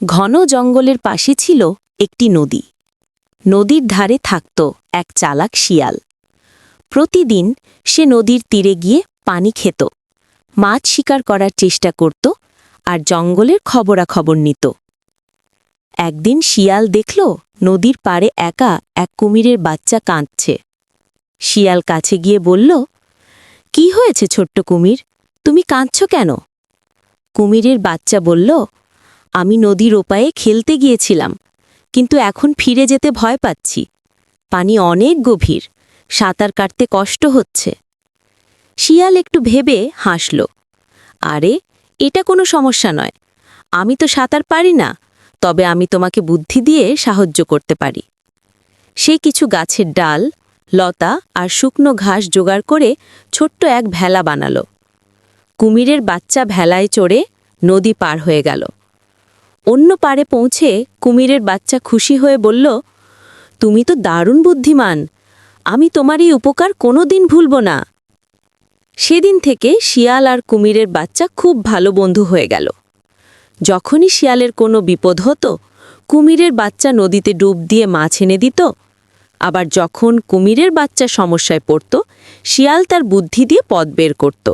ঘন জঙ্গলের পাশে ছিল একটি নদী। নদীর ধারে থাকত এক চালাক শিয়াল। প্রতিদিন সে নদীর তীরে গিয়ে পানি খেত, মাছ শিকার করার চেষ্টা করত আর জঙ্গলের খবরাখবর নিত। একদিন শিয়াল দেখল নদীর পাড়ে একা এক কুমিরের বাচ্চা কাঁদছে। শিয়াল কাছে গিয়ে বলল, কি হয়েছে ছোট্ট কুমির? তুমি কাঁদছ কেন? কুমিরের বাচ্চা বলল আমি নদীর ওপায়ে খেলতে গিয়েছিলাম, কিন্তু এখন ফিরে যেতে ভয় পাচ্ছি। পানি অনেক গভীর, সাঁতার কাটতে কষ্ট হচ্ছে। শিয়াল একটু ভেবে হাসল, আরে, এটা কোনো সমস্যা নয়। আমি তো সাঁতার পারি না, তবে আমি তোমাকে বুদ্ধি দিয়ে সাহায্য করতে পারি। সে কিছু গাছের ডাল, লতা আর শুকনো ঘাস জোগাড় করে ছোট্ট এক ভেলা বানালো। কুমিরের বাচ্চা ভেলায় চড়ে নদী পার হয়ে গেল। অন্য পারে পৌঁছে কুমিরের বাচ্চা খুশি হয়ে বলল, তুমি তো দারুণ বুদ্ধিমান। আমি তোমার এই উপকার কোনো দিন ভুলব না। সেদিন থেকে শিয়াল আর কুমিরের বাচ্চা খুব ভালো বন্ধু হয়ে গেল। যখনই শিয়ালের কোনো বিপদ হতো, কুমিরের বাচ্চা নদীতে ডুব দিয়ে মাছ এনে দিত। আবার যখন কুমিরের বাচ্চা সমস্যায় পড়ত, শিয়াল তার বুদ্ধি দিয়ে পথ বের করত।